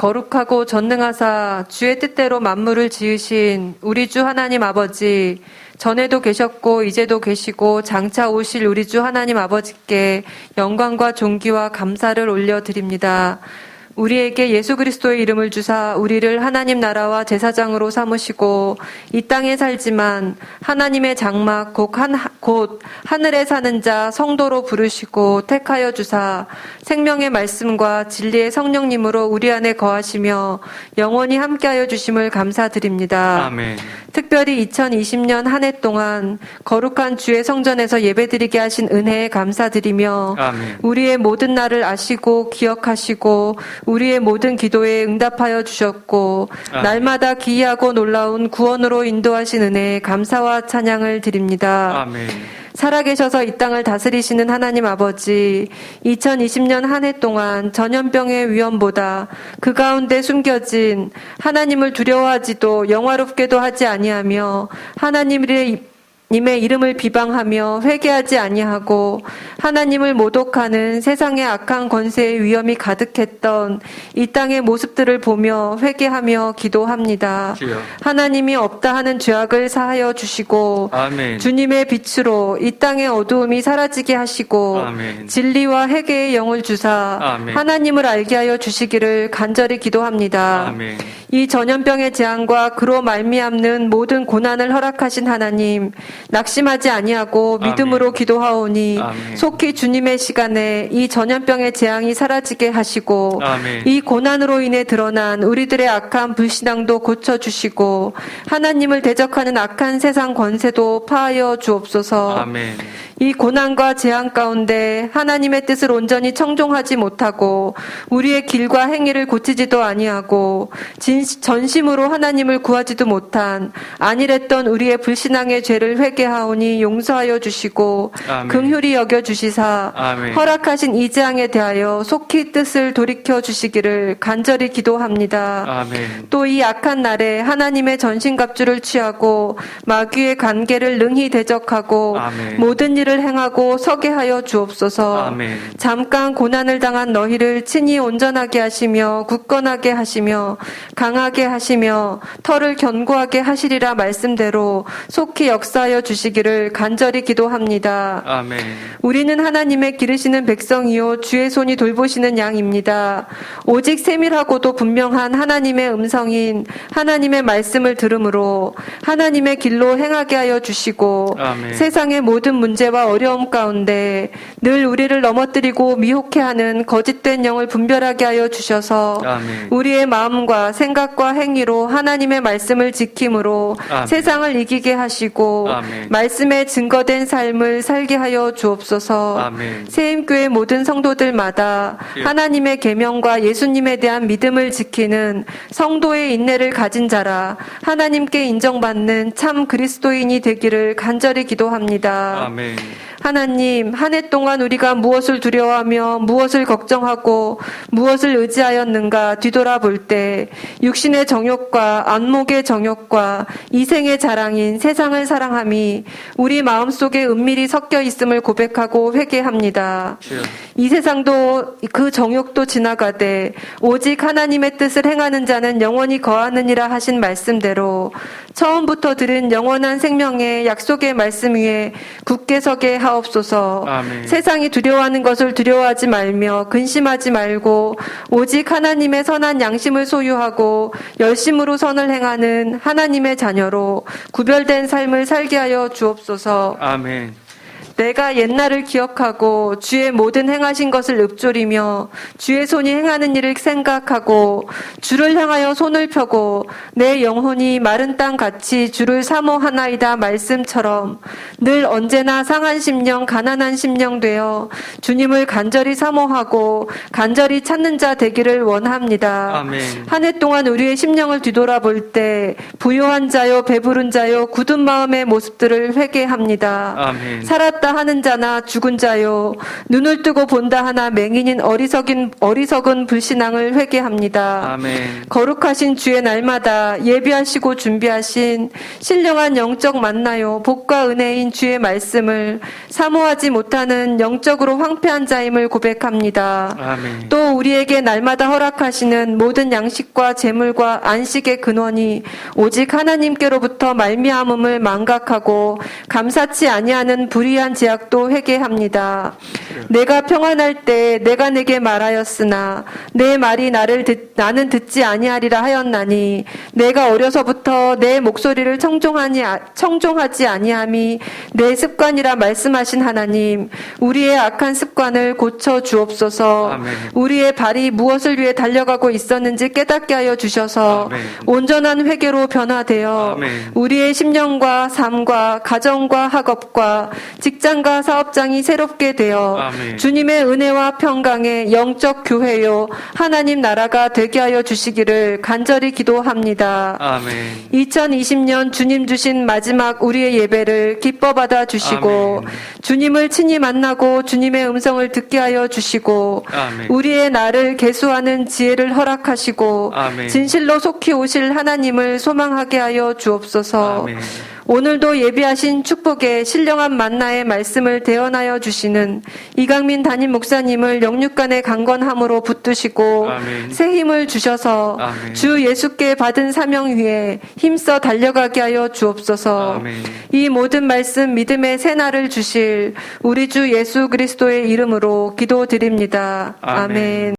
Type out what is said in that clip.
거룩하고 전능하사 주의 뜻대로 만물을 지으신 우리 주 하나님 아버지 전에도 계셨고 이제도 계시고 장차 오실 우리 주 하나님 아버지께 영광과 존귀와 감사를 올려드립니다. 우리에게 예수 그리스도의 이름을 주사 우리를 하나님 나라와 제사장으로 삼으시고 이 땅에 살지만 하나님의 장막 곧, 한, 곧 하늘에 사는 자 성도로 부르시고 택하여 주사 생명의 말씀과 진리의 성령님으로 우리 안에 거하시며 영원히 함께하여 주심을 감사드립니다. 아멘. 특별히 2020년 한 해 동안 거룩한 주의 성전에서 예배드리게 하신 은혜에 감사드리며 아멘. 우리의 모든 날을 아시고 기억하시고 우리의 모든 기도에 응답하여 주셨고 아멘. 날마다 기이하고 놀라운 구원으로 인도하신 은혜에 감사와 찬양을 드립니다. 아멘. 살아계셔서 이 땅을 다스리시는 하나님 아버지, 2020년 한 해 동안 전염병의 위험보다 그 가운데 숨겨진 하나님을 두려워하지도 영화롭게도 하지 아니하며 하나님의 님의 이름을 비방하며 회개하지 아니하고 하나님을 모독하는 세상의 악한 권세의 위험이 가득했던 이 땅의 모습들을 보며 회개하며 기도합니다. 주여. 하나님이 없다 하는 죄악을 사하여 주시고 아멘. 주님의 빛으로 이 땅의 어두움이 사라지게 하시고 아멘. 진리와 회개의 영을 주사 아멘. 하나님을 알게 하여 주시기를 간절히 기도합니다. 아멘. 이 전염병의 재앙과 그로 말미암는 모든 고난을 허락하신 하나님 낙심하지 아니하고 아멘. 믿음으로 기도하오니 아멘. 속히 주님의 시간에 이 전염병의 재앙이 사라지게 하시고 아멘. 이 고난으로 인해 드러난 우리들의 악한 불신앙도 고쳐 주시고 하나님을 대적하는 악한 세상 권세도 파하여 주옵소서. 아멘. 이 고난과 재앙 가운데 하나님의 뜻을 온전히 청종하지 못하고 우리의 길과 행위를 고치지도 아니하고 진- 전심으로 하나님을 구하지도 못한 안일했던 우리의 불신앙의 죄를 회개하오니 용서하여 주시고 아멘. 긍휼히 여겨 주시사 아멘. 허락하신 이 재앙에 대하여 속히 뜻을 돌이켜 주시기를 간절히 기도합니다. 아멘. 또이 악한 날에 하나님의 전신갑주를 취하고 마귀의 관계를 능히 대적하고. 모든 일을 행하고 서게 하여 주옵소서. 잠깐 고난을 당한 너희를 친히 온전하게 하시며 굳건하게 하시며 강 하게 하시며 털을 견고하게 하시리라 말씀대로 속히 역사하여 주시기를 간절히 기도합니다. 아멘. 우리는 하나님의 기르시는 백성이요 주의 손이 돌보시는 양입니다. 오직 세밀하고도 분명한 하나님의 음성인 하나님의 말씀을 들으므로 하나님의 길로 행하게 하여 주시고 아멘. 세상의 모든 문제와 어려움 가운데 늘 우리를 넘어뜨리고 미혹해 하는 거짓된 영을 분별하게 하여 주셔서 아멘. 우리의 마음과 생각 과 행위로 하나님의 말씀을 지킴으로 아멘. 세상을 이기게 하시고 아멘. 말씀에 증거된 삶을 살게 하여 주옵소서. 세임교회 모든 성도들마다 예. 하나님의 계명과 예수님에 대한 믿음을 지키는 성도의 인내를 가진 자라 하나님께 인정받는 참 그리스도인이 되기를 간절히 기도합니다. 아멘. 하나님, 한 해 동안 우리가 무엇을 두려워하며 무엇을 걱정하고 무엇을 의지하였는가 뒤돌아볼 때 육신의 정욕과 안목의 정욕과 이생의 자랑인 세상을 사랑함이 우리 마음속에 은밀히 섞여 있음을 고백하고 회개합니다. 이 세상도 그 정욕도 지나가되 오직 하나님의 뜻을 행하는 자는 영원히 거하느니라 하신 말씀대로 처음부터 들은 영원한 생명의 약속의 말씀 위에 굳게 서게 하 옵소서. 아멘. 세상이 두려워하는 것을 두려워하지 말며 근심하지 말고 오직 하나님의 선한 양심을 소유하고 열심으로 선을 행하는 하나님의 자녀로 구별된 삶을 살게 하여 주옵소서. 아멘. 내가 옛날을 기억하고 주의 모든 행하신 것을 읊조리며 주의 손이 행하는 일을 생각하고 주를 향하여 손을 펴고 내 영혼이 마른 땅 같이 주를 사모하나이다 말씀처럼 늘 언제나 상한 심령 가난한 심령 되어 주님을 간절히 사모하고 간절히 찾는 자 되기를 원합니다. 한 해 동안 우리의 심령을 뒤돌아볼 때 부요한 자요 배부른 자요 굳은 마음의 모습들을 회개합니다. 아멘. 살았다 본다 하는 자나 죽은 자요 눈을 뜨고 본다 하나 맹인인 어리석인 어리석은 불신앙을 회개합니다. 아멘. 거룩하신 주의 날마다 예비하시고 준비하신 신령한 영적 만나요 복과 은혜인 주의 말씀을 사모하지 못하는 영적으로 황폐한 자임을 고백합니다. 아멘. 또 우리에게 날마다 허락하시는 모든 양식과 재물과 안식의 근원이 오직 하나님께로부터 말미암음을 망각하고 감사치 아니하는 불의한 제약도 회개합니다. 내가 평안할 때 내가 내게 말하였으나 내 말이 나를 듣, 나는 듣지 아니하리라 하였나니 내가 어려서부터 내 목소리를 청종하니 아- 청종하지 아니함이 내 습관이라 말씀하신 하나님 우리의 악한 습관을 고쳐 주옵소서. 아멘. 우리의 발이 무엇을 위해 달려가고 있었는지 깨닫게 하여 주셔서 아멘. 온전한 회개로 변화되어 아멘. 우리의 심령과 삶과 가정과 학업과 직 장과 사업장이 새롭게 되어 아멘. 주님의 은혜와 평강의 영적 교회요 하나님 나라가 되게 하여 주시기를 간절히 기도합니다. 아멘. 2020년 주님 주신 마지막 우리의 예배를 기뻐 받아 주시고 아멘. 주님을 친히 만나고 주님의 음성을 듣게 하여 주시고. 우리의 나를 개수하는 지혜를 허락하시고. 진실로 속히 오실 하나님을 소망하게 하여 주옵소서. 오늘도 예비하신 축복의 신령한 만나의 말씀을 대언하여 주시는 이강민 담임 목사님을 영육간의 강건함으로 붙드시고 아멘. 새 힘을 주셔서 아멘. 주 예수께 받은 사명 위에 힘써 달려가게 하여 주옵소서. 아멘. 이 모든 말씀 믿음의 새날을 주실 우리 주 예수 그리스도의 이름으로 기도드립니다. 아멘. 아멘.